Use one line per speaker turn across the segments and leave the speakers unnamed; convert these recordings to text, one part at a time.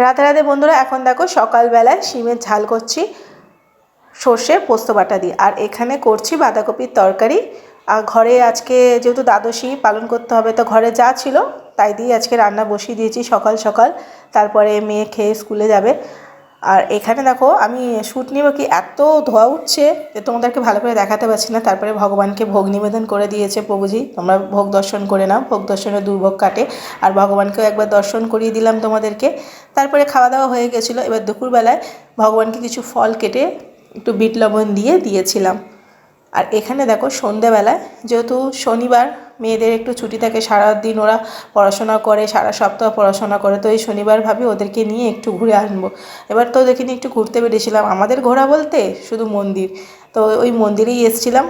রাতে রাতে বন্ধুরা, এখন দেখো সকালবেলায় শিমের ঝাল করছি, সর্ষে পোস্ত বাটা দিয়ে। আর এখানে করছি বাঁধাকপির তরকারি। আর ঘরে আজকে যেহেতু দ্বাদশী পালন করতে হবে, তো ঘরে যা ছিল তাই দিয়ে আজকে রান্না বসিয়ে দিয়েছি সকাল সকাল। তারপরে মেয়ে খেয়ে স্কুলে যাবে। আর এখানে দেখো, আমি শ্যুট নিব কি? এত ধোয়া উঠছে যে তোমাদেরকে ভালো করে দেখাতে পারছি না। তারপরে ভগবানকে ভোগ নিবেদন করে দিয়েছে প্রভুজি। তোমরা ভোগ দর্শন করে নাও। ভোগ দর্শনে দুর্ভোগ কাটে। আর ভগবানকেও একবার দর্শন করিয়ে দিলাম তোমাদেরকে। তারপরে খাওয়া দাওয়া হয়ে গেছিল। এবার দুপুরবেলায় ভগবানকে কিছু ফল কেটে একটু বিট লবণ দিয়ে দিয়েছিলাম। আর এখানে দেখো সন্ধেবেলায় যেহেতু শনিবার, মেয়েদের একটু ছুটি থাকে সারা দিন ওরা পড়াশোনা করে, সারা সপ্তাহ পড়াশোনা করে, তো এই শনিবার ভাবি ওদেরকে নিয়ে একটু ঘুরে আনব। এবার তো ওদেরকে নিয়ে একটু ঘুরতে বেরিয়েছিলাম। আমাদের ঘোরা বলতে শুধু মন্দির। তো ওই মন্দিরেই এসছিলাম।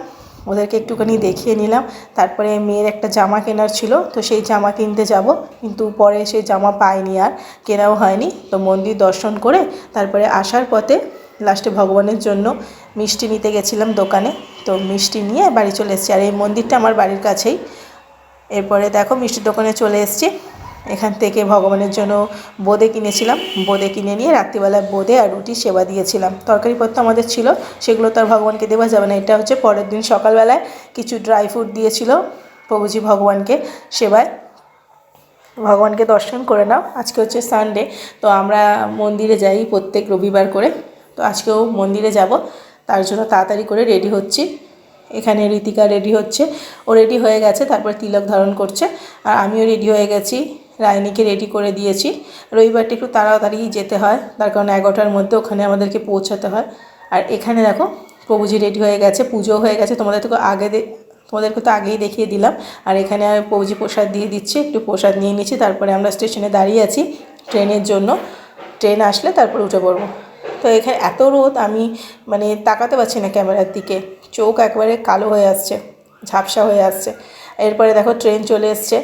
ওদেরকে একটুখানি দেখিয়ে নিলাম। তারপরে মেয়ের একটা জামা কেনার ছিল, তো সেই জামা কিনতে যাব। কিন্তু পরে সেই জামা পাইনি আর, কেনাও হয়নি। তো মন্দির দর্শন করে তারপরে আসার পথে লাস্টে ভগবানের জন্য মিষ্টি নিতে গেছিলাম দোকানে। তো মিষ্টি নিয়ে বাড়ি চলে এসেছি। আর এই মন্দিরটা আমার বাড়ির কাছেই। এরপরে দেখো মিষ্টির দোকানে চলে এসেছি। এখান থেকে ভগবানের জন্য বোঁদে কিনেছিলাম। বোঁদে কিনে নিয়ে রাত্রিবেলায় বোঁদে আর রুটি সেবা দিয়েছিলাম। তরকারিপত্র আমাদের ছিল, সেগুলো তো আর ভগবানকে দেওয়া যাবে না। এটা হচ্ছে পরের দিন সকালবেলায় কিছু ড্রাই ফ্রুট দিয়েছিল প্রভুজি ভগবানকে সেবায়। ভগবানকে দর্শন করে নাও। আজকে হচ্ছে সানডে তো আমরা মন্দিরে যাই প্রত্যেক রবিবার করে। তো আজকেও মন্দিরে যাব। তার জন্য তাড়াতাড়ি করে রেডি হচ্ছি। এখানে ঋতিকা রেডি হচ্ছে। ও রেডি হয়ে গেছে, তারপর তিলক ধারণ করছে। আর আমিও রেডি হয়ে গেছি। রায়নিকে রেডি করে দিয়েছি। রবিবারটা একটু তাড়াতাড়ি যেতে হয়। তার কারণ এগারোটার মধ্যে ওখানে আমাদেরকে পৌঁছাতে হয়। আর এখানে দেখো, প্রভুজি রেডি হয়ে গেছে। পুজো হয়ে গেছে। তোমাদের তো আগে তোমাদেরকে তো আগেই দেখিয়ে দিলাম। আর এখানে আমি প্রভুজি প্রসাদ দিয়ে দিচ্ছি। একটু প্রসাদ নিয়ে নিচ্ছি। তারপরে আমরা স্টেশনে দাঁড়িয়ে আছি ট্রেনের জন্য। ট্রেন আসলে তারপর উঠে পড়ব। তো এখানে এত রোদ, আমি মানে তাকাতে পারছি না ক্যামেরার দিকে। চোখ একবারে কালো হয়ে আসছে, ঝাপসা হয়ে আসছে। এরপরে দেখো ট্রেন চলে এসছে।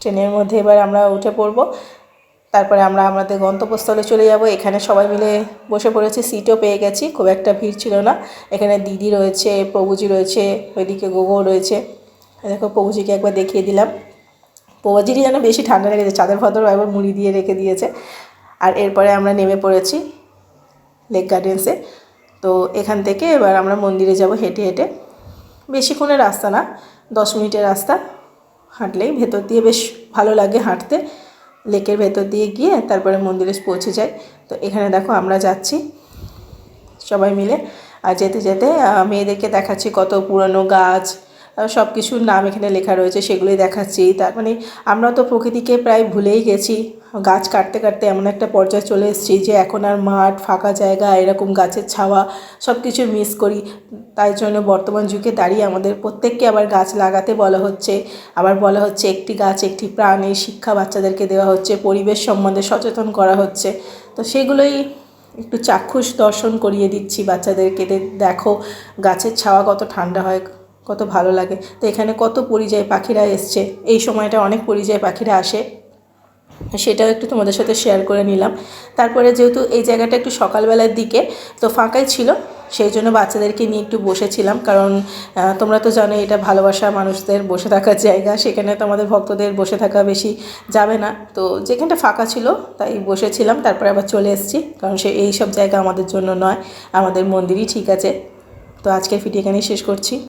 ট্রেনের মধ্যে এবার আমরা উঠে পড়ব। তারপরে আমরা আমাদের গন্তব্যস্থলে চলে যাব। এখানে সবাই মিলে বসে পড়েছি, সিটও পেয়ে গেছি। খুব একটা ভিড় ছিল না। এখানে দিদি রয়েছে, প্রভুজি রয়েছে, ওইদিকে গোগো রয়েছে। দেখো প্রভুজিকে একবার দেখিয়ে দিলাম। প্রভুজিরই যেন বেশি ঠান্ডা লেগেছে, চাঁদের ভদ্র একবার মুড়ি দিয়ে রেখে দিয়েছে। আর এরপরে আমরা নেমে পড়েছি। লেক গার্ডেন্সে। তো এখান থেকে এবার আমরা মন্দিরে যাব হেঁটে হেঁটে। বেশিক্ষণের রাস্তা না, দশ মিনিটের রাস্তা। হাঁটলেই ভেতর দিয়ে বেশ ভালো লাগে হাঁটতে। লেকের ভেতর দিয়ে গিয়ে তারপরে মন্দিরে পৌঁছে যাই। তো এখানে দেখো আমরা যাচ্ছি সবাই মিলে। আর যেতে যেতে মেয়েদেরকে দেখাচ্ছি কত পুরনো গাছ সব কিছুর নাম এখানে লেখা রয়েছে, সেগুলোই দেখাচ্ছি। তার মানে আমরা তো প্রকৃতিকে প্রায় ভুলেই গেছি। গাছ কাটতে কাটতে এমন একটা পর্যায়ে চলে এসেছি যে এখন আর মাঠ, ফাঁকা জায়গা, এরকম গাছের ছাওয়া সব কিছু মিস করি। তাই জন্য বর্তমান যুগে দাঁড়িয়ে আমাদের প্রত্যেককে আবার গাছ লাগাতে বলা হচ্ছে। আবার বলা হচ্ছে একটি গাছ, একটি প্রাণ এই শিক্ষা বাচ্চাদেরকে দেওয়া হচ্ছে, পরিবেশ সম্বন্ধে সচেতন করা হচ্ছে। তো সেগুলোই একটু চাক্ষুষ দর্শন করিয়ে দিচ্ছি বাচ্চাদেরকে। দেখো, গাছের ছাওয়া কত ঠান্ডা হয়। কত ভালো লাগে। তো এখানে কত পরিযায়ী পাখিরা এসছে। এই সময়টা অনেক পরিযায়ী পাখিরা আসে। সেটাও একটু তোমাদের সাথে শেয়ার করে নিলাম। তারপরে যেহেতু এই জায়গাটা একটু সকালবেলার দিকে, তো ফাঁকাই ছিল, সেই জন্য বাচ্চাদেরকে নিয়ে একটু বসেছিলাম। কারণ তোমরা তো জানো এটা ভালোবাসা মানুষদের বসে থাকার জায়গা। সেখানে তো আমাদের ভক্তদের বসে থাকা বেশি যাবে না। তো যেখানটা ফাঁকা ছিল, তাই বসেছিলাম। তারপরে আবার চলে এসেছি। কারণ সে এই সব জায়গা আমাদের জন্য নয়, আমাদের মন্দিরই ঠিক আছে। তো আজকের ভিডিও এখানেই শেষ করছি।